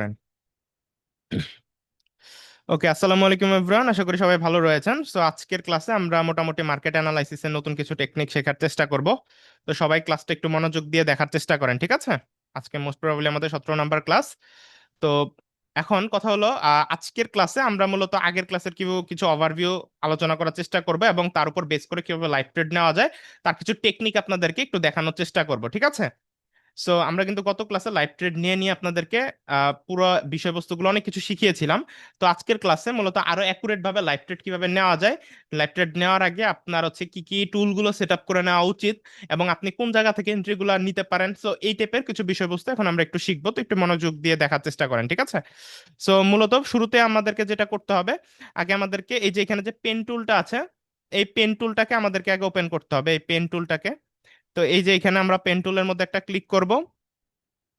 করেন। ওকে আসসালামু আলাইকুম এভরিওয়ান আশা করি সবাই ভালো রয়েছেন। সো আজকের ক্লাসে আমরা মোটামুটি মার্কেট অ্যানালাইসিসের নতুন কিছু টেকনিক শেখার চেষ্টা করব। তো সবাই ক্লাসটা একটু মনোযোগ দিয়ে দেখার চেষ্টা করেন, ঠিক আছে? আজকে মোস্ট প্রবাবলি আমাদের সতেরো নাম্বার ক্লাস তো এখন কথা হলো আজকের ক্লাসে আমরা মূলত আগের ক্লাসের কিছু কিছু ওভারভিউ আলোচনা করার চেষ্টা করব এবং তার উপর বেস করে কীভাবে লাইভ ট্রেড নেওয়া যায়, তার কিছু টেকনিক আপনাদেরকে একটু দেখানোর চেষ্টা করব, ঠিক আছে? সো আমরা কিন্তু গত ক্লাসে লাইভ ট্রেড নিয়ে নিয়ে আপনাদেরকে পুরো বিষয়বস্তুগুলো অনেক কিছু শিখিয়েছিলাম। তো আজকের ক্লাসে মূলত আরও অ্যাকুরেট ভাবে লাইভ ট্রেড কীভাবে নেওয়া যায় লাইভ ট্রেড নেওয়ার আগে আপনার হচ্ছে কি কি টুলগুলো সেট আপ করে নেওয়া উচিত এবং আপনি কোন জায়গা থেকে এন্ট্রিগুলো নিতে পারেন। সো এই টাইপের কিছু বিষয়বস্তু এখন আমরা একটু শিখব। তো একটু মনোযোগ দিয়ে দেখার চেষ্টা করেন, ঠিক আছে? সো মূলত শুরুতে আমাদেরকে যেটা করতে হবে, আগে আমাদেরকে এই যে এখানে যে পেন টুলটা আছে, এই পেন টুলটাকে আমাদেরকে আগে ওপেন করতে হবে। এই পেন টুলটাকে তো এই যে এখানে আমরা পেন টুলের মধ্যে একটা ক্লিক করব।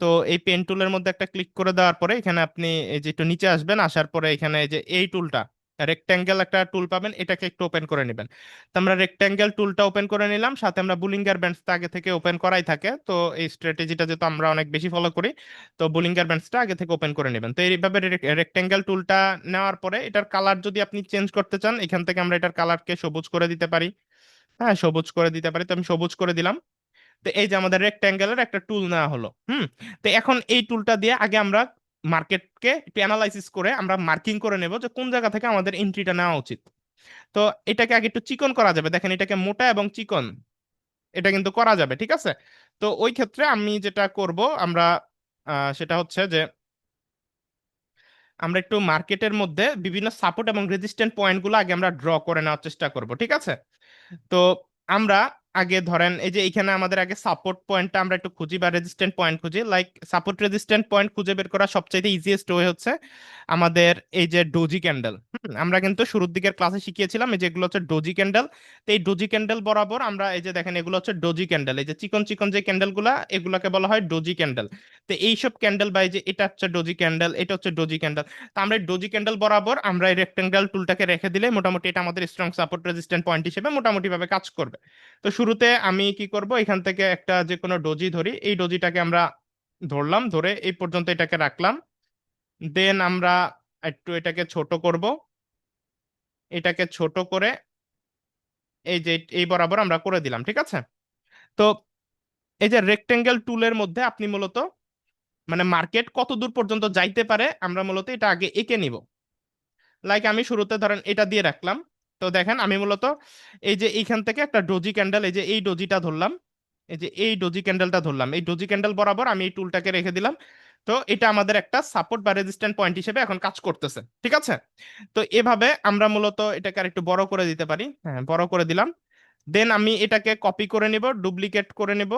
তো এই পেন টুলের মধ্যে একটা ক্লিক করে দেওয়ার পরে এখানে আপনি এই যে একটু নিচে আসবেন, আসার পরে এখানে এই যে এই টুলটা রেক্ট্যাঙ্গেল একটা টুল পাবেন, এটাকে একটু ওপেন করে নেবেন। তো আমরা রেক্ট্যাঙ্গেল টুলটা ওপেন করে নিলাম, সাথে আমরা বুলিঙ্গার ব্যান্ডসটা আগে থেকে ওপেন করাই থাকে। তো এই স্ট্র্যাটেজিটা যেহেতু আমরা অনেক বেশি ফলো করি, তো বুলিঙ্গার ব্যান্ডসটা আগে থেকে ওপেন করে নেবেন। তো এইভাবে রেক্ট্যাঙ্গেল টুলটা নেওয়ার পরে এটার কালার যদি আপনি চেঞ্জ করতে চান, এখান থেকে আমরা এটার কালারকে সবুজ করে দিতে পারি। হ্যাঁ সবুজ করে দিতে পারি। তো আমি সবুজ করে দিলাম। তো এই যে আমাদের রেক্ট্যাঙ্গেলের একটা টুল নেওয়া হলো, হুম? তো এখন এই টুলটা দিয়ে আগে আমরা মার্কেটকে একটু অ্যানালাইসিস করে আমরা মার্কিং করে নেব যে কোন জায়গা থেকে আমাদের এন্ট্রিটা নেওয়া উচিত। তো এটাকে আগে একটু চিকন করা যাবে। দেখেন এটাকে মোটা এবং চিকন, এটা কিন্তু করা যাবে, ঠিক আছে? তো ওই ক্ষেত্রে আমি যেটা করব, আমরা সেটা হচ্ছে যে আমরা একটু মার্কেটের মধ্যে বিভিন্ন সাপোর্ট এবং রেজিস্ট্যান্ট পয়েন্টগুলো আগে আমরা ড্র করে নেওয়ার চেষ্টা করব, ঠিক আছে? তো আমরা আগে ধরেন, এই যে এখানে আমাদের আগে সাপোর্ট পয়েন্টটা আমরা একটু খুঁজি বা রেজিস্ট্যান্ট পয়েন্ট খুঁজি লাইক সাপোর্ট রেজিস্ট্যান্ট পয়েন্ট খুঁজে বের করা সবচাইতে ইজিয়েস্ট ওয়ে হচ্ছে আমাদের এই যে ডোজি ক্যান্ডেল আমরা কিন্তু শুরুর দিকের ক্লাসে শিখিয়েছিলাম এই যেগুলো হচ্ছে ডোজি ক্যান্ডেল তো এই ডোজি ক্যান্ডেল বরাবর আমরা এই যে দেখেন এগুলো হচ্ছে ডোজি ক্যান্ডেল এই যে চিকন চিকন যে ক্যান্ডেলগুলা এগুলোকে বলা হয় ডোজি ক্যান্ডেল তো এইসব ক্যান্ডেল বা এই যে এটা হচ্ছে ডোজি ক্যান্ডেল এটা হচ্ছে ডোজি ক্যান্ডেল তো আমরা এই ডোজি ক্যান্ডেল বরাবর আমরা এই রেক্টেঙ্গেল টুলটাকে রেখে দিলে মোটামুটি এটা আমাদের স্ট্রং সাপোর্ট রেজিস্ট্যান্ট পয়েন্ট হিসেবে মোটামুটিভাবে কাজ করবে। তো শুরুতে আমি কি করব? এখান থেকে একটা যে কোনো ডোজি ধরি। এই ডোজিটাকে আমরা ধরলাম, ধরে এই পর্যন্ত এটাকে রাখলাম। দেন আমরা একটু এটাকে ছোট করব। এটাকে ছোট করে এই যে, এই বরাবর আমরা করে দিলাম, ঠিক আছে? তো এই যে রেক্টেঙ্গেল টুলের মধ্যে আপনি মূলত মানে মার্কেট কত দূর পর্যন্ত যাইতে পারে, আমরা মূলত এটা আগে এঁকে নিব। লাইক আমি শুরুতে ধরেন এটা দিয়ে রাখলাম। তো দেখেন আমি মূলত এই যে এইখান থেকে একটা ডোজি ক্যান্ডেল, এই যে এই ডোজিটা ধরলাম, এই যে এই ডোজি ক্যান্ডেলটা ধরলাম, এই ডোজি ক্যান্ডেল বরাবর আমি এই টুলটাকে রেখে দিলাম। তো এটা আমাদের একটা সাপোর্ট বা রেজিস্ট্যান্ট পয়েন্ট হিসেবে এখন কাজ করতেছে, ঠিক আছে? তো এভাবে আমরা মূলত এটাকে আর একটু বড় করে দিতে পারি। হ্যাঁ বড় করে দিলাম। দেন আমি এটাকে কপি করে নিব, ডুপ্লিকেট করে নিব।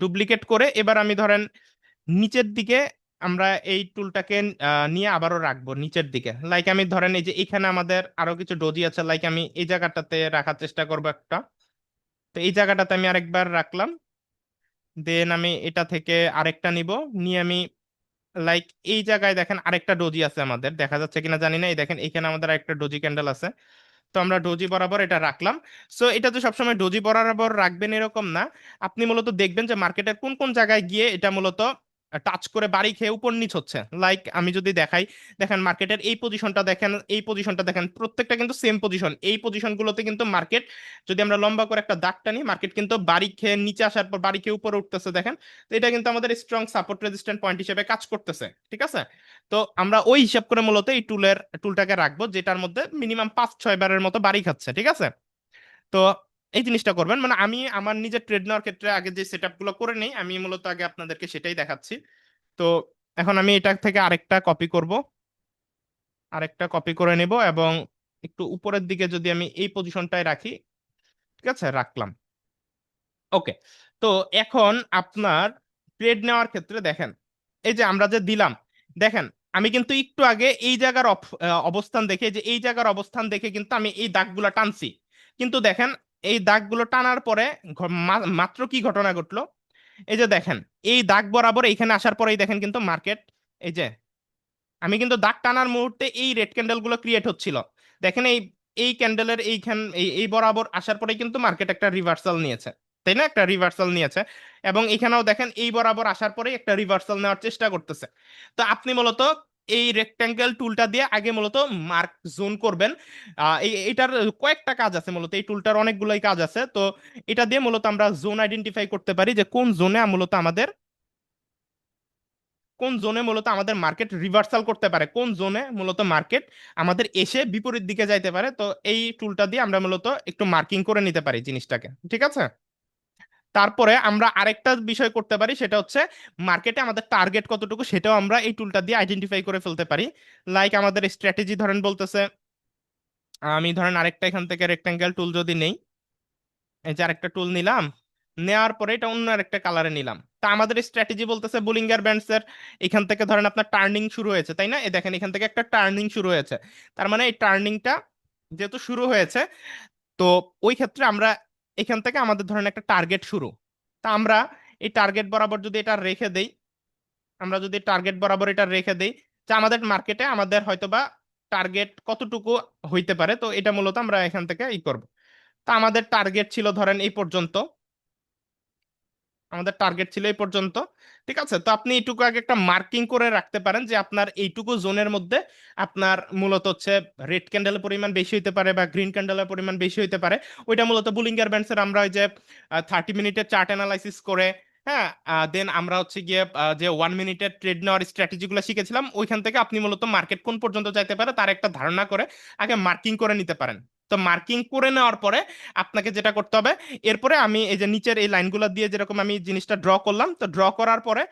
ডুপ্লিকেট করে এবার আমি ধরেন নিচের দিকে আমরা এই টুলটাকে নিয়ে আবারও রাখব নিচের দিকে। লাইক আমি ধরেন এই যে এখানে আমাদের আরও কিছু ডোজি আছে লাইক আমি এই জায়গাটাতে রাখার চেষ্টা করব একটা। তো এই জায়গাটাতে আমি আরেকবার রাখলাম। দেন আমি এটা থেকে আরেকটা নিব। নিয়ে আমি লাইক এই জায়গায় দেখেন আরেকটা ডোজি আছে আমাদের। দেখা যাচ্ছে কিনা জানি না। এই দেখেন এখানে আমাদের আরেকটা ডোজি ক্যান্ডেল আছে। তো আমরা ডোজি বরাবর এটা রাখলাম। সো এটা তো সবসময় ডোজি বরাবর রাখবেন এরকম না। আপনি মূলত দেখবেন যে মার্কেটের কোন কোন জায়গায় গিয়ে এটা মূলত টাচ করে বাড়ি খেয়ে উপর নিচ হচ্ছে। লাইক আমি যদি দেখাই, দেখেন মার্কেটের এই পজিশনটা দেখেন, এই পজিশনটা দেখেন, প্রত্যেকটা কিন্তু সেম পজিশন এই পজিশনগুলোতে কিন্তু মার্কেট যদি আমরা লম্বা করে একটা দাগ টানি মার্কেট কিন্তু বাড়ি খেয়ে নিচে আসার পর, বাড়ি খেয়ে উপরে উঠতেছে, দেখেন। তো এটা কিন্তু আমাদের স্ট্রং সাপোর্ট রেজিস্ট্যান্ট পয়েন্ট হিসেবে কাজ করতেছে, ঠিক আছে? তো আমরা ওই হিসাব করে মূলত এই টুলের টুলটাকে রাখব, যেটার মধ্যে মিনিমাম পাঁচ ছয় বারের মতো বাড়ি খাচ্ছে, ঠিক আছে? তো এই জিনিসটা করবেন। মানে আমি আমার নিজের ট্রেড নেওয়ার ক্ষেত্রে আগে যে সেটগুলো করে নেই, আমি মূলত আগে আপনাদেরকে সেটাই দেখাচ্ছি। তো এখন আমি এটা থেকে আরেকটা কপি করব। আরেকটা কপি করে নেব এবং একটু উপরের দিকে যদি আমি এই পজিশনটায় রাখি, ঠিক আছে? রাখলাম। ওকে তো এখন আপনার ট্রেড নেওয়ার ক্ষেত্রে দেখেন, এই যে আমরা যে দিলাম, দেখেন, আমি কিন্তু একটু আগে এই জায়গার অবস্থান দেখে যে এই জায়গার অবস্থান দেখে কিন্তু আমি এই দাগগুলো টানছি। কিন্তু দেখেন এই দাগগুলো টানার পরে মাত্র কি ঘটনা ঘটলো? এই যে দেখেন, এই দাগ বরাবর এইখানে আসার পরেই দেখেন কিন্তু মার্কেট এই যে, আমি কিন্তু দাগ টানার মুহূর্তে এই রেড ক্যান্ডেলগুলো ক্রিয়েট হচ্ছিল। দেখেন এই এই ক্যান্ডেলের এইখান, এই বরাবর আসার পরে কিন্তু মার্কেট একটা রিভার্সাল নিয়েছে, তাই না? একটা রিভার্সাল নিয়েছে এবং এখানেও দেখেন এই বরাবর আসার পরে একটা রিভার্সাল নেওয়ার চেষ্টা করতেছে। তো আপনি মূলত এই রেক্ট্যাঙ্গেল টুলটা দিয়ে আগে মূলত মার্ক জোন করবেন। এটার কয়েকটা কাজ আছে মূলত, এই টুলটার অনেকগুলোই কাজ আছে। তো এটা দিয়ে মূলত আমরা জোন আইডেন্টিফাই করতে পারি যে কোন জোনে মূলত আমাদের কোন জোনে মূলত আমাদের মার্কেট রিভার্সাল করতে পারে, কোন জোনে মূলত মার্কেট আমাদের এসে বিপরীত দিকে যাইতে পারে। তো এই টুলটা দিয়ে আমরা মূলত একটু মার্কিং করে নিতে পারি জিনিসটাকে। ঠিক আছে? তারপরে আমরা আরেকটা বিষয় করতে পারি, সেটা হচ্ছে মার্কেটে আমাদের টার্গেট কতটুকু সেটাও আমরা এই টুলটা দিয়ে আইডেন্টিফাই করে ফেলতে পারি। লাইক আমাদের স্ট্র্যাটেজি ধরেন বলতেছে, আমি ধরেন আরেকটা এখান থেকে রেক্টাঙ্গেল টুল যদি নেই, এই যে আরেকটা টুল নিলাম, নেওয়ার পরে এটা অন্য আরেকটা কালারে নিলাম। তা আমাদের স্ট্র্যাটেজি বলতেছে বুলিঙ্গার ব্যান্ডস এর এখান থেকে ধরেন আপনার টার্নিং শুরু হয়েছে, তাই না? এই দেখেন এখান থেকে একটা টার্নিং শুরু হয়েছে। তার মানে এই টার্নিংটা যেহেতু শুরু হয়েছে, তো ওই ক্ষেত্রে আমরা এখান থেকে আমাদের ধরেন একটা টার্গেট শুরু। তা আমরা এই টার্গেট বরাবর যদি এটা রেখে দেই, আমরা যদি টার্গেট বরাবর এটা রেখে দেই যে আমাদের মার্কেটে আমাদের হয়তোবা টার্গেট কতটুকু হইতে পারে? তো এটা মূলত আমরা এখান থেকে ই করব। তা আমাদের টার্গেট ছিল ধরেন এই পর্যন্ত আমাদের টার্গেট ছিল এই পর্যন্ত। ঠিক আছে? তো আপনি এইটুকু আগে একটা মার্কিং করে রাখতে পারেন যে আপনার এইটুকু জোনের মধ্যে আপনার মূলত হচ্ছে রেড ক্যান্ডেলের পরিমাণ বেশি হইতে পারে বা গ্রিন ক্যান্ডেলের পরিমাণ বেশি হইতে পারে। ওইটা মূলত বুলিঙ্গার ব্যান্ডসের আমরা ওই যে থার্টি মিনিটের চার্ট অ্যানালাইসিস করে হ্যাঁ দেন আমরা হচ্ছে গিয়ে যে ওয়ান মিনিটের ট্রেড নেওয়ার স্ট্র্যাটেজিগুলো শিখেছিলাম, ওইখান থেকে আপনি মূলত মার্কেট কোন পর্যন্ত যাইতে পারে তার একটা ধারণা করে আগে মার্কিং করে নিতে পারেন। তো মার্কিং করে নেওয়ার পরে আপনাকে যেটা করতে হবে, এরপরে আমি এই যে নিচের এই লাইনগুলো দিয়ে যেরকম আমি জিনিসটা ড্র করলাম, তো ড্র করার পরে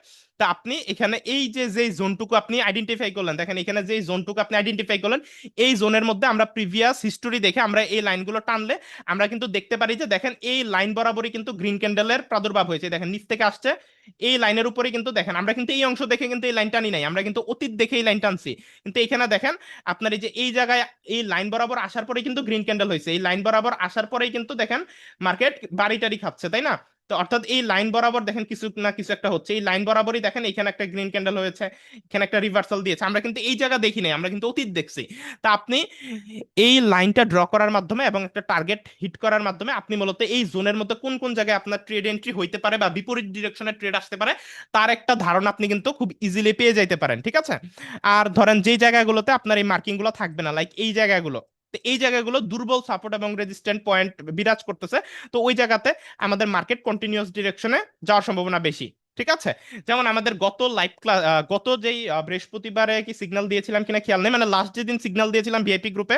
তা আপনি এখানে এই যে যেই জোনটুকু আপনি আইডেন্টিফাই করলেন, দেখেন এখানে যে জোনটুকু আপনি আইডেন্টিফাই করলেন, এই জোনের মধ্যে আমরা প্রিভিয়াস হিস্টোরি দেখে আমরা এই লাইনগুলো টানলে আমরা কিন্তু দেখতে পারি যে, দেখেন এই লাইন বরাবরই কিন্তু গ্রিন ক্যান্ডেলের প্রাদুর্ভাব হয়েছে। দেখেন নিচ থেকে আসছে, এই লাইনের উপরে কিন্তু দেখেন, আমরা কিন্তু এই অংশ দেখে কিন্তু এই লাইন টানি নাই, আমরা কিন্তু অতীত দেখে এই লাইন টানছি। কিন্তু এখানে দেখেন আপনার এই যে, এই জায়গায় এই লাইন বরাবর আসার পরেই কিন্তু গ্রিন ক্যান্ডেল হয়েছে। এই লাইন বরাবর আসার পরেই কিন্তু দেখেন মার্কেট বাড়ি টাড়ি খাচ্ছে, তাই না? তো অর্থাৎ এই লাইন বরাবর দেখেন কিছু না কিছু একটা হচ্ছে। এই লাইন বরাবরই দেখেন এখানে একটা গ্রিন ক্যান্ডেল হয়েছে, এখানে একটা রিভার্সাল দিয়েছে। আমরা কিন্তু এই জায়গা দেখি নাই, আমরা কিন্তু অতীত দেখছি। তা আপনি এই লাইনটা ড্র করার মাধ্যমে এবং একটা টার্গেট হিট করার মাধ্যমে আপনি মূলত এই জোনের মধ্যে কোন কোন জায়গায় আপনার ট্রেড এন্ট্রি হইতে পারে বা বিপরীত ডিরেকশনে ট্রেড আসতে পারে, তার একটা ধারণা আপনি কিন্তু খুব ইজিলি পেয়ে যাইতে পারেন, ঠিক আছে? আর ধরেন যেই জায়গাগুলোতে আপনার এই মার্কিংগুলো থাকবে না লাইক এই জায়গাগুলো তো এই জায়গাগুলো দুর্বল সাপোর্ট এবং রেজিস্ট্যান্ট পয়েন্ট বিরাজ করতেছে। তো ওই জায়গাতে আমাদের মার্কেট কন্টিনিউয়াস ডিরেকশনে যাওয়ার সম্ভাবনা বেশি। ঠিক আছে? যেমন আমাদের গত লাইভ ক্লাস গত যেই বৃহস্পতিবারে কি সিগন্যাল দিয়েছিলাম কিনা খেয়াল নেই মানে লাস্ট যেদিন সিগন্যাল দিয়েছিলাম ভিআইপি গ্রুপে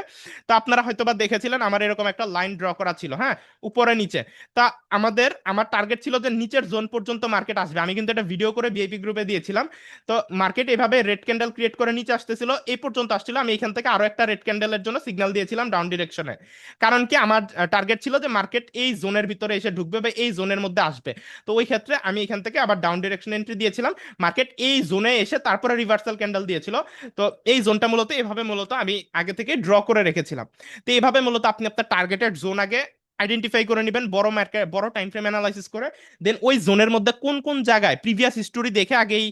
তো আপনারা হয়তো বা দেখেছিলেন, আমার এরকম একটা লাইন ড্র করা ছিল হ্যাঁ? উপরে নিচে। তা আমাদের, আমার টার্গেট ছিল যে নিচের জোন পর্যন্ত মার্কেট আসবে। আমি কিন্তু এটা ভিডিও করে ভিআইপি গ্রুপে দিয়েছিলাম। তো মার্কেট এভাবে রেড ক্যান্ডেল ক্রিয়েট করে নিচে আসতেছিল, এই পর্যন্ত আসছিল। আমি এখান থেকে আরও একটা রেড ক্যান্ডেলের জন্য সিগন্যাল দিয়েছিলাম ডাউন ডিরেকশনে কারণ কি, আমার টার্গেট ছিল যে মার্কেট এই জোনের ভিতরে এসে ঢুকবে বা এই জোনের মধ্যে আসবে। তো ওই ক্ষেত্রে আমি এখান থেকে আবার ডাউন ডিরেকশন এন্ট্রি দিয়েছিলাম। মার্কেট এই জোনে এসে তারপরে রিভার্সাল ক্যান্ডেল দিয়েছিল। তো এই জোনটা মূলত এভাবে মূলত আমি আগে থেকে ড্র করে রেখেছিলাম। তো এইভাবে মূলত আপনি আপনার টার্গেটেড জোন আগে আইডেন্টিফাই করে নেবেন, বড় মার্কেট বড় টাইম ফ্রেম অ্যানালাইসিস করে। দেন ওই জোনের মধ্যে কোন কোন জায়গায় প্রিভিয়াস হিস্টোরি দেখে আগে এই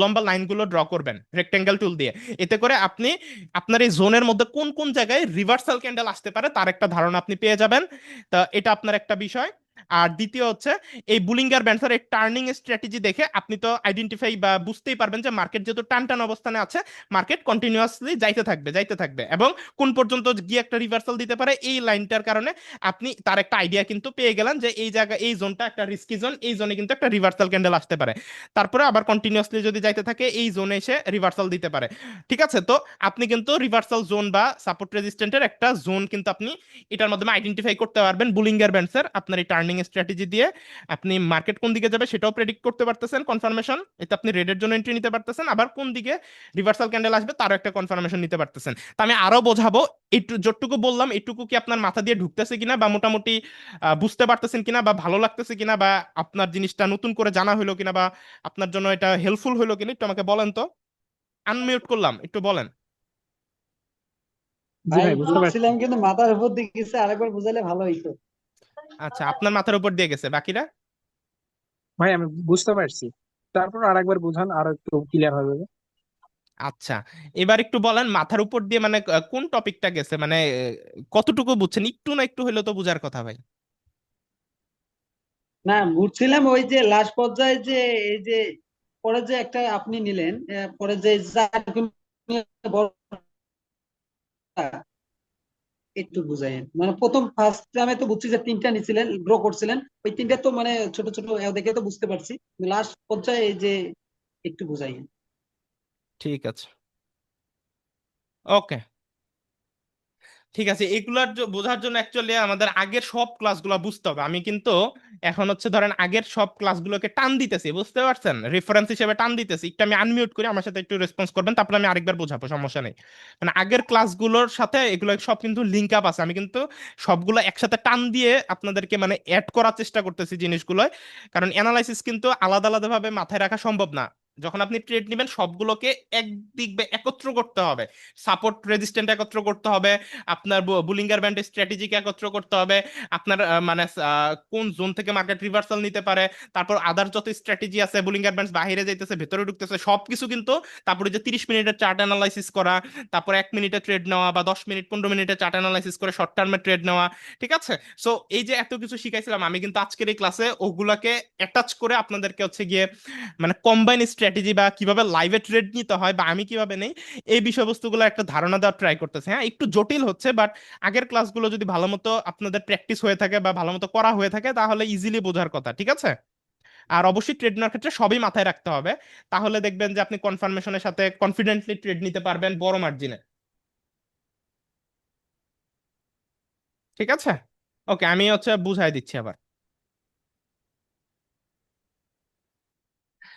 লম্বা লাইনগুলো ড্র করবেন রেক্টেঙ্গেল টুল দিয়ে। এতে করে আপনি আপনার এই জোনের মধ্যে কোন কোন জায়গায় রিভার্সাল ক্যান্ডেল আসতে পারে তার একটা ধারণা আপনি পেয়ে যাবেন। তা এটা আপনার একটা বিষয়। আর দ্বিতীয় হচ্ছে, এই বুলিঙ্গার ব্যান্সার এই টার্নিং স্ট্র্যাটেজি দেখে আপনি তো আইডেন্টিফাই বা বুঝতেই পারবেন যে মার্কেট যেহেতু টান টান অবস্থানে আছে মার্কেট কন্টিনিউয়াসলি যাইতে থাকবে যাইতে থাকবে এবং কোন পর্যন্ত গিয়ে একটা রিভার্সাল দিতে পারে এই লাইনটার কারণে আপনি তার একটা আইডিয়া কিন্তু পেয়ে গেলেন যে এই জায়গা, এই জোনটা একটা রিস্কি জোন এই জোনে কিন্তু একটা রিভার্সাল ক্যান্ডেল আসতে পারে। তারপরে আবার কন্টিনিউয়াসলি যদি যাইতে থাকে, এই জোনে এসে রিভার্সাল দিতে পারে। ঠিক আছে? তো আপনি কিন্তু রিভার্সাল জোন বা সাপোর্ট রেজিস্ট্যান্টের একটা জোন কিন্তু আপনি এটার মাধ্যমে আইডেন্টিফাই করতে পারবেন বুলিঙ্গার ব্যান্ডসের আপনার এই টার্নিং স্ট্র্যাটেজি দিয়ে আপনি মার্কেট কোন দিকে যাবে সেটাও প্রেডিক্ট করতে পারতেছেন কনফার্মেশন এতে আপনি রেডের জন্য এন্ট্রি নিতে পারতেছেন আবার কোন দিকে রিভার্সাল ক্যান্ডেল আসবে তারও একটা কনফার্মেশন নিতে পারতেছেন। তো আমি আরও বোঝাবো একটু যতটুকু বললাম এটুকু কি আপনার মাথা দিয়ে ঢুকতেছে কিনা বা মোটামুটি বুঝতে পারতেছেন কিনা বা ভালো লাগতেছে কিনা বা আপনার জিনিসটা নতুন করে জানা হলো কিনা বা আপনার জন্য এটা হেল্পফুল হলো কিনা একটু আমাকে বলেন তো। আনমিউট করলাম একটু বলেন। জি ভাই ভাই বুঝতে পারছি। বুঝছিলাম কিন্তু মাথার উপর দিয়ে গেছে আরেকবার বুঝাইলে ভালো হইতো। আচ্ছা আপনার মাথার উপর দিয়ে গেছে বাকিরা? ভাই আমি বুঝতে পারছি। তারপর আরেকবার বুঝান আর একটু ক্লিয়ার হবে আচ্ছা এবার একটু বলেন মাথার উপর দিয়ে মানে কোন টপিকটা গেছে? মানে কতটুকু বুঝছেন? একটু না একটু হলেও তো বুঝার কথা ভাই। না ঘুরছিলাম ওই যে লাস্ট পর্যায়ে যে এই যে পরে যে একটা আপনি নিলেন পরে যে একটু বুঝাইন মানে প্রথম ফার্স্ট টাইমে তো বুঝছি যে তিনটা নিছিলেন গ্রো করছিলেন। ওই তিনটা তো মানে ছোট ছোট দেখে তো বুঝতে পারছি। লাস্ট পর্যায়ে এই যে একটু বুঝাইন ঠিক আছে। ওকে ঠিক আছে, এগুলার বোঝার জন্য অ্যাকচুয়ালি আমাদের আগের সব ক্লাসগুলো বুঝতে হবে। আমি কিন্তু এখন হচ্ছে ধরেন আগের সব ক্লাসগুলোকে টান দিতেছি, বুঝতে পারছেন? রেফারেন্স হিসেবে টান দিতেছি। একটু আমি আনমিউট করি, আমার সাথে একটু রেসপন্স করবেন, তারপরে আমি আরেকবার বোঝাবো, সমস্যা নেই। মানে আগের ক্লাসগুলোর সাথে এগুলো সব কিন্তু লিঙ্ক আপ আছে। আমি কিন্তু সবগুলো একসাথে টান দিয়ে আপনাদেরকে মানে অ্যাড করার চেষ্টা করতেছি জিনিসগুলো কারণ অ্যানালাইসিস কিন্তু আলাদা আলাদা ভাবে মাথায় রাখা সম্ভব না। যখন আপনি ট্রেড নেবেন, সবগুলোকে একদিক একত্র করতে হবে। সাপোর্ট রেজিস্ট্যান্ট একত্র করতে হবে, আপনার বুলিঙ্গার ব্যান্ডের স্ট্র্যাটেজিকে একত্র করতে হবে, আপনার মানে কোন জোন থেকে মার্কেট রিভার্সাল নিতে পারে, তারপর আদার যত স্ট্র্যাটেজি আছে বুলিঙ্গার ব্যান্ডস বাইরে যাইতেছে, ভেতরে ঢুকতেছে, সবকিছু কিন্তু তারপরে যে তিরিশ মিনিটের চার্ট অ্যানালাইসিস করা, তারপর এক মিনিটে ট্রেড নেওয়া বা দশ মিনিট, পনেরো মিনিটে চার্ট অ্যানালাইসিস করে শর্ট টার্মে ট্রেড নেওয়া, ঠিক আছে? সো এই যে এত কিছু শিখাইছিলাম, আমি কিন্তু আজকের এই ক্লাসে ওগুলাকে অ্যাটাচ করে আপনাদেরকে হচ্ছে গিয়ে মানে কম্বাইন স্ট্র্যাটেজি বা কীভাবে লাইভে ট্রেড নিতে হয় বা আমি কীভাবে নেই, এই বিষয়বস্তুগুলো একটা ধারণা দেওয়ার ট্রাই করতেছে। হ্যাঁ একটু জটিল হচ্ছে বাট আগের ক্লাসগুলো যদি ভালো মতো আপনাদের প্র্যাকটিস হয়ে থাকে বা ভালো মতো করা হয়ে থাকে, তাহলে ইজিলি বোঝার কথা, ঠিক আছে? আর অবশ্যই ট্রেড নেওয়ার ক্ষেত্রে সবই মাথায় রাখতে হবে। তাহলে দেখবেন যে আপনি কনফার্মেশনের সাথে কনফিডেন্টলি ট্রেড নিতে পারবেন বড় মার্জিনে ঠিক আছে? ওকে আমি হচ্ছে বুঝাই দিচ্ছি আবার।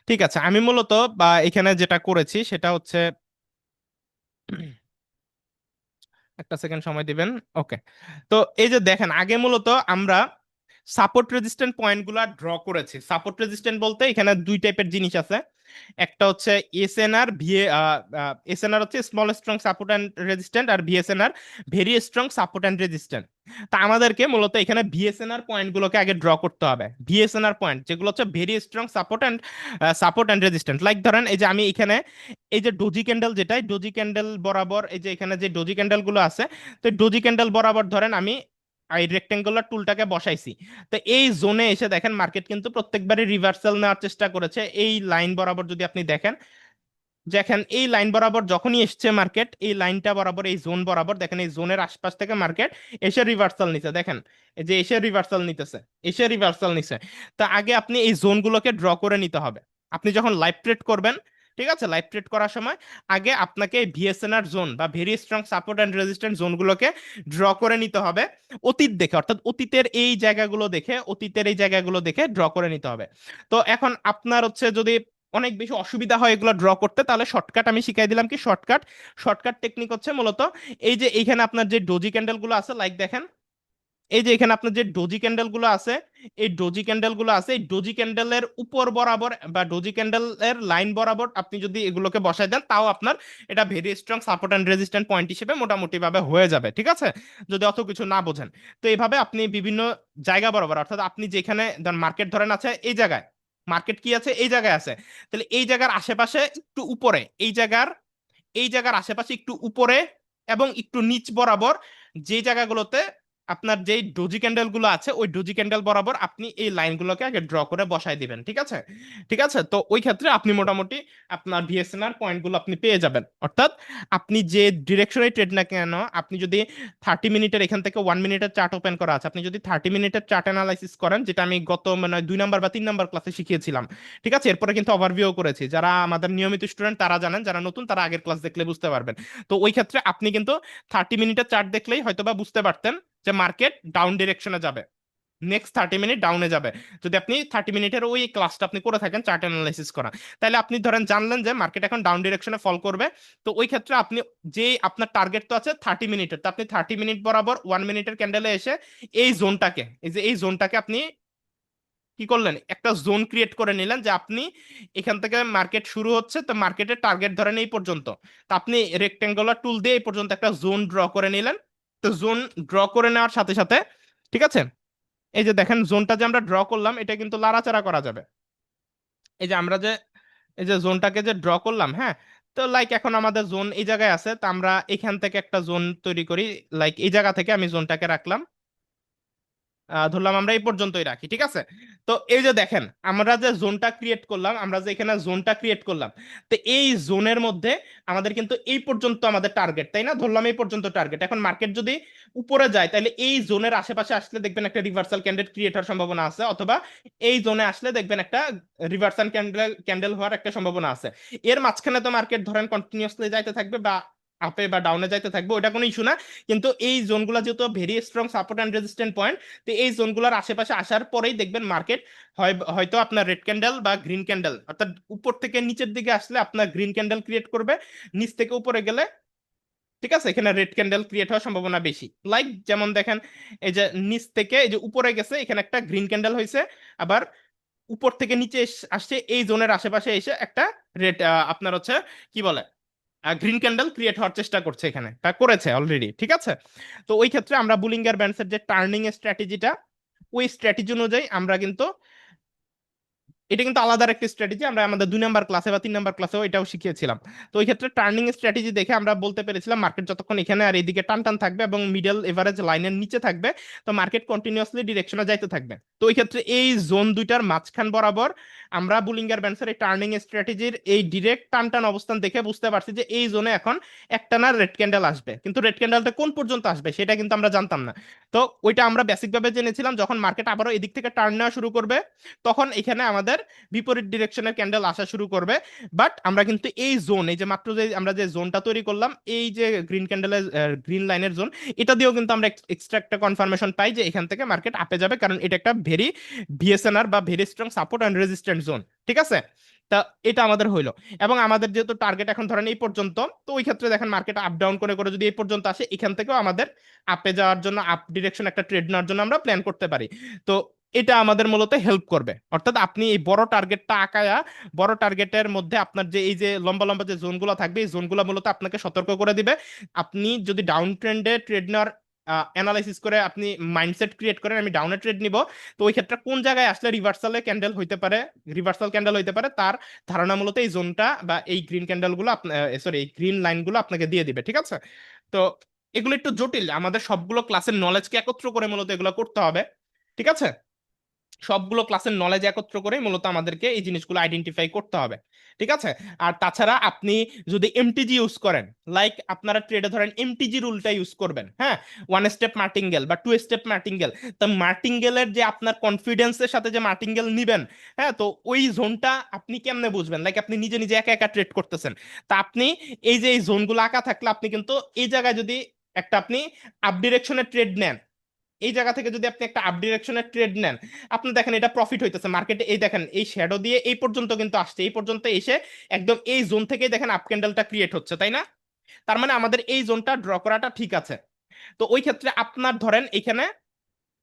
ঠিক আছে, আমি মূলত, বা এখানে যেটা করেছি সেটা হচ্ছে, একটা সেকেন্ড সময় দিবেন, ওকে। তো এই যে দেখেন, আগে মূলত আমরা সাপোর্ট রেজিস্ট্যান্ট পয়েন্টগুলো ড্র করেছি। সাপোর্ট রেজিস্ট্যান্ট বলতে এখানে দুই টাইপের জিনিস আছে। একটা হচ্ছে এসএনআর, ভিএ এসএনআর হচ্ছে small strong support and resistant R VSNR very strong support and resistant তা আমাদেরকে মূলত এখানে ভিএসএনআর পয়েন্টগুলোকে আগে ড্র করতে হবে। ভিএসএনআর পয়েন্ট যেগুলো হচ্ছে very strong support and support and resistant like ধরেন এই যে আমি এখানে এই যে ডোজি ক্যান্ডেল যেটাই ডোজি ক্যান্ডেল বরাবর এই যে এখানে যে ডোজি ক্যান্ডেলগুলো আছে, তো ডোজি ক্যান্ডেল বরাবর ধরেন আমি এই রেক্টেঙ্গুলার টুলটাকে বসাইছি। তো এই জোনে এসে দেখেন মার্কেট কিন্তু প্রত্যেকবারই রিভার্সাল নেওয়ার চেষ্টা করেছে। এই লাইন বরাবর যদি আপনি দেখেন দেখেন এই লাইন বরাবর যখনই এসছে মার্কেট এই লাইনটা বরাবর, এই জোন বরাবর, দেখেন এই জোনের আশপাশ থেকে মার্কেট এসে রিভার্সাল নিছে। দেখেন যে এসে রিভার্সাল নিতেছে, এসে রিভার্সাল নিছে। তো আগে আপনি এই জোনগুলোকে ড্র করে নিতে হবে। আপনি যখন লাইভ ট্রেড করবেন ঠিক আছে? লাইভ ট্রেড করার সময় আগে আপনাকে ভিএসএনআর জোন বা very strong support and resistant জোনগুলোকে draw করে নিতে হবে। অতীত দেখে, অর্থাৎ অতীতের এই জায়গাগুলো দেখে, অতীতের এই জায়গাগুলো দেখে ড্র করে নিতে হবে। তো এখন আপনার হচ্ছে যদি অনেক বেশি অসুবিধা হয় এগুলো ড্র করতে, তাহলে শর্টকাট আমি শিখাই দিলাম কি? শর্টকাট শর্টকাট টেকনিক হচ্ছে মূলত এই যে এইখানে আপনার যে ডোজি ক্যান্ডেলগুলো আছে লাইক দেখেন এই যে এখানে আপনার যে ডোজি ক্যান্ডেলগুলো আছে, এই ডোজি ক্যান্ডেলগুলো আছে, এই ডোজি ক্যান্ডেলের উপর বরাবর বা ডোজি ক্যান্ডেলের লাইন বরাবর আপনি যদি এগুলোকে বসাই দেন, তাও আপনার এটা very strong support and resistant point হিসেবে মোটামুটি ভাবে হয়ে যাবে, ঠিক আছে? যদি অত কিছু না বোঝেন। তো এইভাবে আপনি বিভিন্ন জায়গা বরাবর, অর্থাৎ আপনি যেখানে ধরেন মার্কেট ধরেন আছে এই জায়গায় মার্কেট কি আছে? এই জায়গায় আছে। তাহলে এই জায়গার আশেপাশে একটু উপরে, এই জায়গার এই জায়গার আশেপাশে একটু উপরে এবং একটু নিচ বরাবর যে জায়গাগুলোতে আপনার যেই ডোজি ক্যান্ডেলগুলো আছে, ওই ডোজি ক্যান্ডেল বরাবর আপনি এই লাইনগুলোকে আগে ড্র করে বসাই দিবেন, ঠিক আছে? ঠিক আছে? তো ওই ক্ষেত্রে আপনি মোটামুটি আপনার ভিএসএনআর পয়েন্টগুলো আপনি পেয়ে যাবেন। অর্থাৎ আপনি যে ডিরেকশনে ট্রেড না কেন, আপনি যদি থার্টি মিনিটের এখান থেকে ওয়ান মিনিটের চার্ট ওপেন করা আছে, আপনি যদি থার্টি মিনিটের চার্ট অ্যানালাইসিস করেন, যেটা আমি গত মানে দুই নাম্বার বা তিন নাম্বার ক্লাসে শিখিয়েছিলাম, ঠিক আছে? এরপরে কিন্তু ওভারভিউ করেছি। যারা আমাদের নিয়মিত স্টুডেন্ট তারা জানেন, যারা নতুন, তারা আগের ক্লাস দেখলে বুঝতে পারবেন। তো ওই ক্ষেত্রে আপনি কিন্তু থার্টি মিনিটের চার্ট দেখলেই হয়তো বা বুঝতে পারতেন যে মার্কেট ডাউন ডিরেকশনে যাবে। নেক্সট থার্টি মিনিট ডাউনে যাবে। যদি আপনি থার্টি মিনিটের ওই ক্লাসটা আপনি করে থাকেন চার্ট অ্যানালাইসিস করা। তাহলে আপনি ধরেন জানলেন যে মার্কেট এখন ডাউন ডিরেকশনে ফল করবে। তো ওই ক্ষেত্রে আপনি যে আপনার টার্গেট তো আছে থার্টি মিনিটের তো আপনি থার্টি মিনিট বরাবর ওয়ান মিনিটের ক্যান্ডেলে এসে এই জোনটাকে এই যে এই জোনটাকে আপনি কি করলেন? একটা জোন ক্রিয়েট করে নিলেন যে আপনি এখান থেকে মার্কেট শুরু হচ্ছে, তো মার্কেটের টার্গেট ধরেন এই পর্যন্ত। তো আপনি রেক্টেঙ্গুলার টুল দিয়ে এই পর্যন্ত একটা জোন ড্র করে নিলেন। তো জোন ড্র করে নেওয়ার সাথে সাথে, ঠিক আছে? এই যে দেখেন, জোনটা যে আমরা ড্র করলাম, এটা কিন্তু লাড়াচাড়া করা যাবে। এই যে আমরা যে, এই যে জোনটাকে যে ড্র করলাম হ্যাঁ? তো লাইক এখন আমাদের জোন এই জায়গায় আছে, তো আমরা এখান থেকে একটা জোন তৈরি করি লাইক এই জায়গা থেকে আমি জোনটাকে রাখলাম। ধরলাম আমরা এই পর্যন্তই রাখি, ঠিক আছে? তো এই যে দেখেন, আমরা যে জোনটা ক্রিয়েট করলাম, আমরা যে এখানে জোনটা ক্রিয়েট করলাম, তো এই জোনের মধ্যে আমাদের কিন্তু এই পর্যন্ত আমাদের টার্গেট তাই না? ধরলাম এই পর্যন্ত টার্গেট এখন মার্কেট যদি উপরে যায়, তাহলে এই জোনের আশেপাশে আসলে দেখবেন একটা রিভার্সাল ক্যান্ডেল ক্রিয়েট হওয়ার সম্ভাবনা আছে, অথবা এই জোনে আসলে দেখবেন একটা রিভার্সাল ক্যান্ডেল ক্যান্ডেল হওয়ার একটা সম্ভাবনা আছে। এর মাঝখানে তো মার্কেট ধরেন কন্টিনিউয়াসলি যাইতে থাকবে বা আপে বা ডাউনে যাইতে থাকবে ওটা কোনো ইস্যু না। কিন্তু এই জোনগুলো যেহেতু very strong support and resistant point তো এই জোনগুলোর আশেপাশে আসার পরেই দেখবেন মার্কেট হয়, হয়তো আপনার রেড ক্যান্ডেল বা গ্রিন ক্যান্ডেল অর্থাৎ উপর থেকে নিচের দিকে আসলে আপনার গ্রিন ক্যান্ডেল ক্রিয়েট করবে, নিচ থেকে উপরে গেলে ঠিক আছে, এখানে রেড ক্যান্ডেল ক্রিয়েট হওয়ার সম্ভাবনা বেশি। লাইক যেমন দেখেন, এই যে নিচ থেকে এই যে উপরে গেছে, এখানে একটা গ্রিন ক্যান্ডেল হয়েছে আবার উপর থেকে নিচে আসছে, এই জোনের আশেপাশে এসে একটা রেড আপনার হচ্ছে কি বলে? গ্রিন ক্যান্ডেল ক্রিয়েট হওয়ার চেষ্টা করছে এখানে। তা করেছে অলরেডি ঠিক আছে? তো ওই ক্ষেত্রে আমরা বুলিঙ্গার ব্যান্ডসের যে টার্নিং স্ট্র্যাটেজিটা ওই স্ট্র্যাটেজি অনুযায়ী আমরা কিন্তু এটা কিন্তু আলাদা একটা স্ট্র্যাটেজি আমরা আমাদের দুই নাম্বার ক্লাসে বা তিন নাম্বার ক্লাসেও এটাও শিখিয়েছিলাম। তো ওই ক্ষেত্রে টার্নিং স্ট্র্যাটেজি দেখে আমরা বলতে পেরেছিলাম মার্কেট যতক্ষণ এখানে আর এইদিকে টান টান থাকবে এবং মিডল এভারেজ লাইনের নিচে থাকবে, তো মার্কেট কন্টিনিউয়াসলি ডিরেকশনে যাইতে থাকবে। তো ওই ক্ষেত্রে এই জোন দুইটার মাঝখান বরাবর আমরা বুলিঙ্গার ব্যান্ডসের এই টার্নিং স্ট্র্যাটেজির এই ডিরেক্ট টান টান অবস্থান দেখে বুঝতে পারছি যে এই জোনে এখন একটানা রেড ক্যান্ডেল আসবে। কিন্তু রেড ক্যান্ডেলটা কোন পর্যন্ত আসবে সেটা কিন্তু আমরা জানতাম না। তো ওইটা আমরা বেসিকভাবে জেনেছিলাম, যখন মার্কেট আবারও এদিক থেকে টার্ন নেওয়া শুরু করবে, তখন এখানে আমাদের বিপরীত ডিরেকশনের ক্যান্ডেল আসা শুরু করবে। বাট আমরা কিন্তু এই জোন এই যে মাত্র যে আমরা যে জোনটা তৈরি করলাম, এই যে গ্রিন ক্যান্ডেলের গ্রিন লাইনের জোন এটা দিয়েও কিন্তু আমরা এক্সট্রা একটা কনফার্মেশন পাই যে এখান থেকে মার্কেট আপে যাবে। কারণ এটা একটা ভেরি ভিএসএনআর বা very strong support and resistant zone ঠিক আছে? তা এটা আমাদের হইল। এবং আমাদের যেহেতু টার্গেট এখন ধরেন এই পর্যন্ত, তো ওই ক্ষেত্রে দেখেন মার্কেট আপ ডাউন করে করে যদি এই পর্যন্ত আসে, এখান থেকেও আমাদের আপে যাওয়ার জন্য আপ ডিরেকশন একটা ট্রেড নেওয়ার জন্য আমরা প্ল্যান করতে পারি। তো এটা আমাদের মূলত হেল্প করবে। অর্থাৎ আপনি এই বড় টার্গেটটা আঁকায়া, বড় টার্গেটের মধ্যে আপনার যে, এই যে লম্বা লম্বা যে জোনগুলো থাকবে, এই জোনগুলো মূলত আপনাকে সতর্ক করে দিবে। আপনি যদি ডাউন ট্রেন্ডে ট্রেড নেওয়ার অ্যানালাইসিস করে আপনি মাইন্ডসেট ক্রিয়েট করেন, আমি ডাউনে ট্রেড নিব। তো ওই ক্ষেত্রে কোন জায়গায় আসলে রিভার্সালে ক্যান্ডেল হইতে পারে রিভার্সাল ক্যান্ডেল হইতে পারে, তার ধারণা মূলত এই জোনটা বা এই গ্রিন ক্যান্ডেলগুলো সরি এই গ্রিন লাইনগুলো আপনাকে দিয়ে দিবে, ঠিক আছে? তো এগুলো একটু জটিল, আমাদের সবগুলো ক্লাসের নলেজকে একত্র করে মূলত এগুলো করতে হবে, ঠিক আছে? সবগুলো ক্লাসের নলেজ একত্র করে মূলত আমাদেরকে এই জিনিসগুলো আইডেন্টিফাই করতে হবে। ঠিক আছে? আর তাছাড়া আপনি যদি এমটিজি ইউজ করেন লাইক আপনারা ট্রেডে ধরেন এমটিজি রুলটা ইউজ করবেন হ্যাঁ? ওয়ান স্টেপ মার্টিঙ্গেল বা টু স্টেপ মার্টিঙ্গেল তো মার্টিঙ্গেলের যে আপনার কনফিডেন্সের সাথে যে মার্টিঙ্গেল নিবেন হ্যাঁ? তো ওই জোনটা আপনি কেমনে বুঝবেন? লাইক আপনি নিজে নিজে একা একা ট্রেড করতেছেন। তা আপনি এই যে এই জোনগুলো আঁকা থাকলে আপনি কিন্তু এই জায়গায় যদি একটা আপনি আপ ডিরেকশনের ট্রেড নেন এই জায়গা থেকে যদি আপনি একটা আপ ডিরেকশনের ট্রেড নেন, আপনি দেখেন এটা প্রফিট হইতেছে। মার্কেটে এই দেখেন, এই শ্যাডো দিয়ে এই পর্যন্ত কিন্তু আসছে। এই পর্যন্ত এসে একদম এই জোন থেকেই দেখেন আপ ক্যান্ডেলটা ক্রিয়েট হচ্ছে, তাই না? তার মানে আমাদের এই জোনটা ড্র করাটা ঠিক আছে। তো ওই ক্ষেত্রে আপনার ধরেন এখানে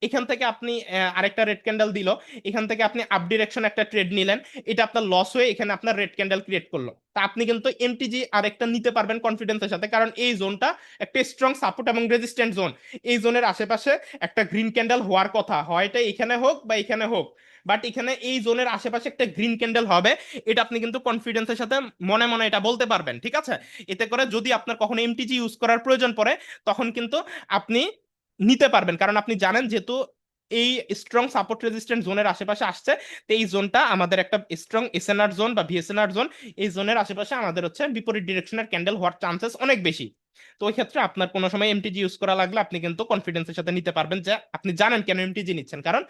এখান থেকে আপনি আরেকটা রেড ক্যান্ডেল দিল। এখান থেকে আপনি আপ ডিরেকশন একটা ট্রেড নিলেন। এটা আপনার লস হয়ে এখানে আপনার রেড ক্যান্ডেল ক্রিয়েট করল। তা আপনি কিন্তু এমটিজি আরেকটা নিতে পারবেন কনফিডেন্সের সাথে। কারণ এই জোনটা একটা স্ট্রং সাপোর্ট এবং রেজিস্ট্যান্ট জোন এই জোনের আশেপাশে একটা গ্রিন ক্যান্ডেল হওয়ার কথা। হয় এটা এখানে হোক বা এখানে হোক। বাট এখানে এই জোনের আশেপাশে একটা গ্রিন ক্যান্ডেল হবে। এটা আপনি কিন্তু কনফিডেন্সের সাথে মনে মনে এটা বলতে পারবেন। ঠিক আছে? এতে করে যদি আপনার কখনো এমটিজি ইউজ করার প্রয়োজন পড়ে, তখন কিন্তু আপনি নিতে পারবেন। কারণ আপনি জানেন যেহেতু এই স্ট্রং সাপোর্ট রেজিস্ট্যান্ট জোনের আশেপাশে আসছে, তো এই জোনটা আমাদের একটা স্ট্রং এসএনআর জোন বা ভিএসএনআর জোন, এই জোনের আশেপাশে আমাদের হচ্ছে বিপরীত ডিরেকশনের ক্যান্ডেল হওয়ার চান্সেস অনেক বেশি। তো ওই ক্ষেত্রে আপনার কোনো সময় এমটিজি ইউজ করা লাগলে আপনি কিন্তু কনফিডেন্সের সাথে নিতে পারবেন যে আপনি জানেন কেন এমটিজি নিচ্ছেন। কারণ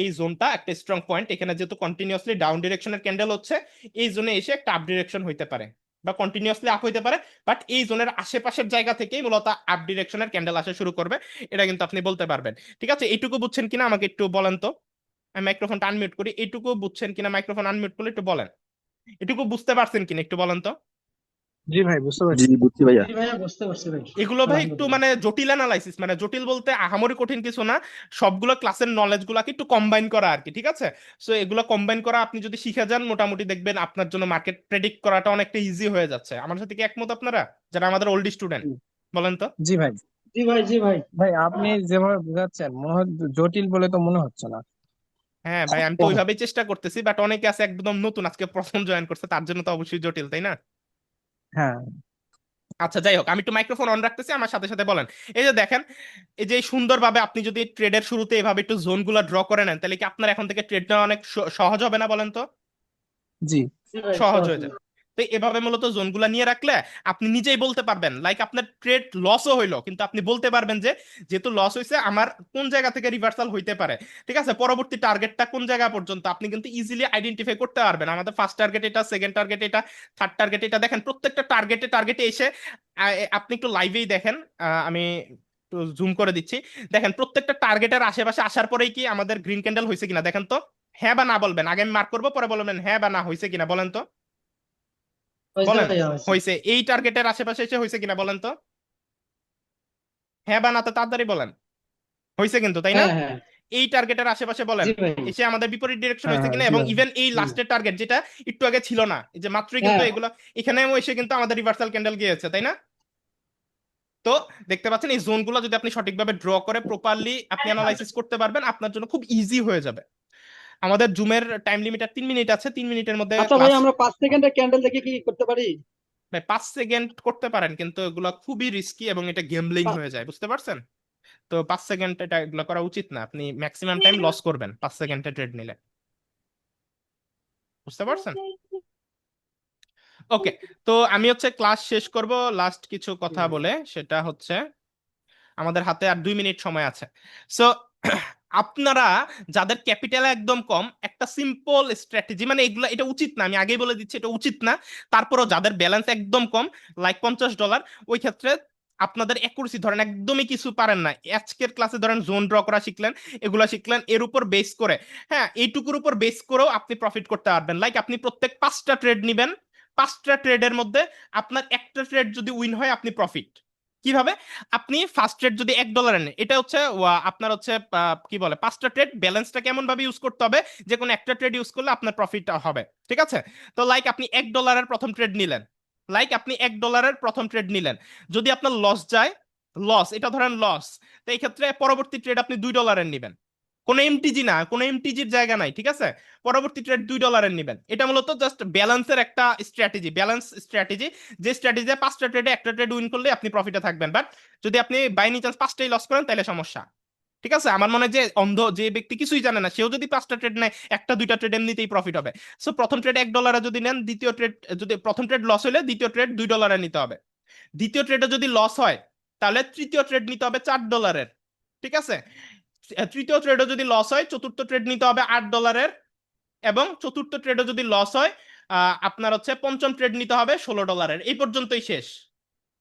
এই জোনটা একটা স্ট্রং পয়েন্ট এখানে যেহেতু কন্টিনিউয়াসলি ডাউন ডিরেকশনের ক্যান্ডেল হচ্ছে, এই জোনে এসে একটা আপ ডিরেকশন হইতে পারে। বা কন্টিনিউয়াসলি আপ হইতে পারে বাট এই জোনের আশেপাশের জায়গা থেকেই মূলত আপ ডিরেকশনের ক্যান্ডেল আসা শুরু করবে, এটা কিন্তু আপনি বলতে পারবেন। ঠিক আছে? এইটুকু বুঝছেন কিনা? আমাকে একটু বলেন তো। আমি মাইক্রোফোনটা আনমিউট করি। এইটুকু বুঝছেন কিনা? মাইক্রোফোন আনমিউট করলে একটু বলেন। এটুকু বুঝতে পারছেন কিনা? একটু বলেন তো। জি ভাই বুঝতে জি বুঝছি ভাইয়া। জি ভাইয়া বুঝতে পারছি ভাই। এগুলো ভাই একটু মানে জটিল অ্যানালাইসিস মানে জটিল বলতে আহামরি কঠিন কিছু না সবগুলো ক্লাসের নলেজ গুলাকে একটু কম্বাইন করা আর কি ঠিক আছে? সো এগুলো কম্বাইন করা আপনি যদি শিখে যান মোটামুটি দেখবেন আপনার জন্য মার্কেট প্রেডিক্ট করাটা অনেকটা ইজি হয়ে যাচ্ছে। আমার সাথে কি একমত আপনারা? যারা আমাদের ওল্ড স্টুডেন্ট বলেন তো। জি ভাই। জি ভাই জি ভাই। ভাই আপনি যেভাবে বোঝাচ্ছেন মনে হয় জটিল বলে তো মনে হচ্ছে না। হ্যাঁ ভাই আমি তো ওইভাবেই চেষ্টা করতেছি বাট অনেকে আছে একদম নতুন আজকে প্রথম জয়েন করছে তার জন্য তো অবশ্যই জটিল তাই না? হ্যাঁ। আচ্ছা যাই হোক আমি একটু মাইক্রোফোন অন রাখতেছি আমার সাথে সাথে বলেন। এই যে দেখেন এই যে সুন্দরভাবে আপনি যদি ট্রেডের শুরুতে এভাবে একটু জোনগুলো ড্র করে নেন তাহলে কি আপনার এখন থেকে ট্রেড নেওয়া অনেক স- সহজ হবে না বলেন তো? জি। সহজ হয়ে যাবে। তো এভাবে মূলত জোনগুলা নিয়ে রাখলে আপনি নিজেই বলতে পারবেন। লাইক আপনার ট্রেড লসও হইল, কিন্তু আপনি বলতে পারবেন যে, যেহেতু লস হয়েছে আমার কোন জায়গা থেকে রিভার্সাল হইতে পারে? ঠিক আছে? পরবর্তী টার্গেটটা কোন জায়গা পর্যন্ত? আপনি কিন্তু ইজিলি আইডেন্টিফাই করতে পারবেন। আমাদের ফার্স্ট টার্গেট এটা সেকেন্ড টার্গেট এটা থার্ড টার্গেট এটা। দেখেন, প্রত্যেকটা টার্গেটে টার্গেটে এসে আপনি একটু লাইভেই দেখেন। আমি একটু জুম করে দিচ্ছি। দেখেন, প্রত্যেকটা টার্গেটের আশেপাশে আসার পরেই কি আমাদের গ্রিন ক্যান্ডেল হয়েছে কিনা? দেখেন তো হ্যাঁ বা না বলবেন। আগে আমি মার্ক করব, পরে বলবেন হ্যাঁ বা না হয়েছে কিনা? বলেন তো। বলেন। হয়েছে। এই টার্গেটের আশেপাশে এসে হয়েছে কিনা বলেন তো? হ্যাঁ বা না তো তাড়াতাড়ি বলেন। হয়েছে কিন্তু তাই না? হ্যাঁ হ্যাঁ। এই টার্গেটের আশেপাশে বলেন এসে আমাদের বিপরীত ডিরেকশন হ্যাঁ, হয়েছে কিনা এবং ইভেন এই লাস্টের টার্গেট যেটা একটু আগে ছিল না এই যে মাত্রই কিন্তু হ্যাঁ। এগুলো এখানেও এসে কিন্তু আমাদের রিভার্সাল ক্যান্ডেল গিয়েছে তাই না? তো দেখতে পাচ্ছেন এই জোনগুলো যদি আপনি সঠিকভাবে ড্র করে প্রপারলি আপনি অ্যানালাইসিস করতে পারবেন আপনার জন্য খুব ইজি হয়ে যাবে। আমাদের জুমের টাইম লিমিট আর তিন মিনিট আছে তিন মিনিটের মধ্যে আচ্ছা ভাই আমরা পাঁচ সেকেন্ডের ক্যান্ডেল দেখে কি করতে পারি? ভাই পাঁচ সেকেন্ড করতে পারেন কিন্তু এগুলো খুবই রিস্কি এবং এটা গেমলিং হয়ে যায় বুঝতে পারছেন? তো পাঁচ সেকেন্ড এটা এগুলো করা উচিত না আপনি ম্যাক্সিমাম টাইম লস করবেন পাঁচ সেকেন্ডে ট্রেড নিলে। বুঝতে পারছেন? ওকে তো আমি হচ্ছে ক্লাস শেষ করব লাস্ট কিছু কথা বলে সেটা হচ্ছে আমাদের হাতে আর দুই মিনিট সময় আছে। সো আপনারা যাদের ক্যাপিটাল একদম কম, একটা সিম্পল স্ট্র্যাটেজি মানে এগুলো, এটা উচিত না, আমি আগেই বলে দিচ্ছি, এটা উচিত না। তারপরও যাদের ব্যালেন্স একদম কম লাইক পঞ্চাশ ডলার ওই ক্ষেত্রে আপনাদের অ্যাকুরেসি ধরেন একদমই কিছু পারেন না। আজকের ক্লাসে ধরেন জোন ড্র করা শিখলেন, এগুলা শিখলেন, এর উপর বেস করে। হ্যাঁ এইটুকুর উপর বেস করেও আপনি প্রফিট করতে পারবেন। লাইক আপনি প্রত্যেক পাঁচটা ট্রেড নিবেন, পাঁচটা ট্রেডের মধ্যে আপনার একটা ট্রেড যদি উইন হয়, আপনি প্রফিট কীভাবে? আপনি ফার্স্ট ট্রেড যদি এক ডলার নেন এটা হচ্ছে আপনার হচ্ছে কি বলে, পাঁচটা ট্রেড ব্যালেন্সটা কেমন ভাবে ইউজ করতে হবে যে কোনো একটা ট্রেড ইউজ করলে আপনার প্রফিট হবে, ঠিক আছে? তো লাইক আপনি এক ডলারের প্রথম ট্রেড নিলেন লাইক আপনি এক ডলারের প্রথম ট্রেড নিলেন, যদি আপনার লস যায় লস এটা ধরেন লস তো এই ক্ষেত্রে পরবর্তী ট্রেড আপনি দুই ডলারের নেবেন। কোনো এমটিজি না, কোনো এমটিজির জায়গা নাই, ঠিক আছে? পরবর্তী ট্রেড দুই ডলারের নেবেন। এটা মূলত জাস্ট ব্যালেন্সের একটা স্ট্র্যাটেজি ব্যালেন্স স্ট্র্যাটেজি যে স্ট্র্যাটেজি পাঁচটা ট্রেডে একটা ট্রেড উইন করলে আপনি প্রফিটে থাকবেন। বাট যদি আপনি বাই নি চান্স পাঁচটাই লস করেন তাহলে সমস্যা। ঠিক আছে? আমার মনে হয় যে অন্ধ যে ব্যক্তি কিছুই জানে না, সেও যদি পাঁচটা ট্রেড নেয়, একটা, দুইটা ট্রেড এমনিতেই প্রফিট হবে। সো প্রথম ট্রেড এক ডলারে যদি নেন, দ্বিতীয় ট্রেড যদি প্রথম ট্রেড লস হলে, দ্বিতীয় ট্রেড দুই ডলারে নিতে হবে। দ্বিতীয় ট্রেডে যদি লস হয়, তাহলে তৃতীয় ট্রেড নিতে হবে চার ডলারের ঠিক আছে? তৃতীয় ট্রেডও যদি লস হয়, চতুর্থ ট্রেড নিতে হবে আট ডলারের এবং চতুর্থ ট্রেডও যদি লস হয় আপনার হচ্ছে পঞ্চম ট্রেড নিতে হবে ষোলো ডলারের এই পর্যন্তই শেষ।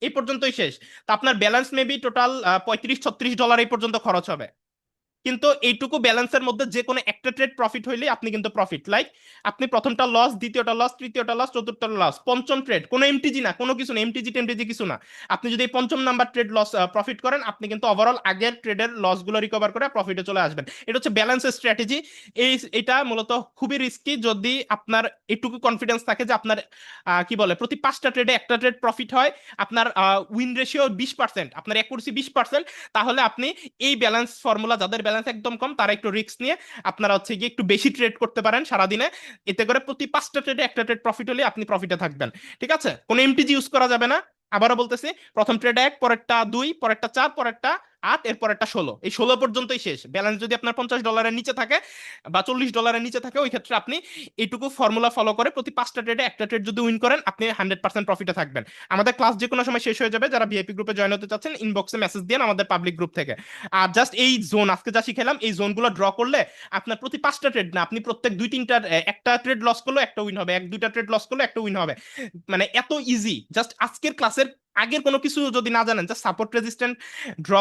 এই পর্যন্তই শেষ। তা আপনার ব্যালেন্স মেবি টোটাল পঁয়ত্রিশ, ছত্রিশ ডলার এই পর্যন্ত খরচ হবে। কিন্তু এইটুকু ব্যালেন্সের মধ্যে যে কোনো একটা ট্রেড প্রফিট হইলে আপনি কিন্তু প্রফিট লাইক আপনি প্রথমটা লস দ্বিতীয়টা লস তৃতীয়টা লস চতুর্থটা লস পঞ্চম ট্রেড কোনো এমটিজি না, কোনো কিছু না এমটিজি টেমটিজি কিছু না। আপনি যদি পঞ্চম নাম্বার ট্রেড লস প্রফিট করেন, আপনি কিন্তু ওভারঅল আগের ট্রেডের লসগুলো রিকভার করে প্রফিটে চলে আসবেন। এটা হচ্ছে ব্যালেন্সের স্ট্র্যাটেজি এই, এটা মূলত খুবই রিস্কি যদি আপনার এটুকু কনফিডেন্স থাকে যে আপনার কি বলে, প্রতি পাঁচটা ট্রেডে একটা ট্রেড প্রফিট হয়, আপনার উইন রেশিও বিশ পার্সেন্ট আপনার অ্যাকুরেসি বিশ পার্সেন্ট তাহলে আপনি এই ব্যালেন্স ফর্মুলা যাদের ব্যালেন্স একদম কম, তারা একটু রিস্ক নিয়ে আপনারা হচ্ছে গিয়ে একটু বেশি ট্রেড করতে পারেন সারাদিনে। এতে করে প্রতি পাঁচটা ট্রেডে একটা ট্রেড প্রফিট হলে আপনি প্রফিটে থাকবেন। ঠিক আছে? কোনো এমটিজি ইউজ করা যাবে না। আবারও বলতেছি, প্রথম ট্রেড এক, পরেরটা দুই, পরেরটা চার, পরেরটা আট এরপর একটা ষোলো। এই ষোলো পর্যন্তই শেষ। ব্যালেন্স যদি আপনার পঞ্চাশ ডলারের নিচে থাকে বা চল্লিশ ডলারের নিচে থাকে, ওই ক্ষেত্রে আপনি এইটুকু ফর্মুলা ফলো করে প্রতি পাঁচটা ট্রেডে একটা ট্রেড যদি উইন করেন, আপনি হান্ড্রেড পার্সেন্ট প্রফিটে থাকবেন। আমাদের ক্লাস যে কোনো সময় শেষ হয়ে যাবে। যারা ভিআইপি গ্রুপে জয়েন হতে চাচ্ছেন ইনবক্সে মেসেজ দিন আমাদের পাবলিক গ্রুপ থেকে। আর জাস্ট এই জোন আজকে যা শিখেলাম এই জোনগুলো ড্র করলে আপনার প্রতি পাঁচটা ট্রেড না, আপনি প্রত্যেক দুই, তিনটা একটা ট্রেড লস করলে একটা উইন হবে। এক, দুইটা ট্রেড লস করলে একটা উইন হবে। মানে এত ইজি জাস্ট আজকের ক্লাসের আগের কোনো কিছু যদি না জানেন জাস্ট সাপোর্ট রেজিস্ট্যান্ট ড্র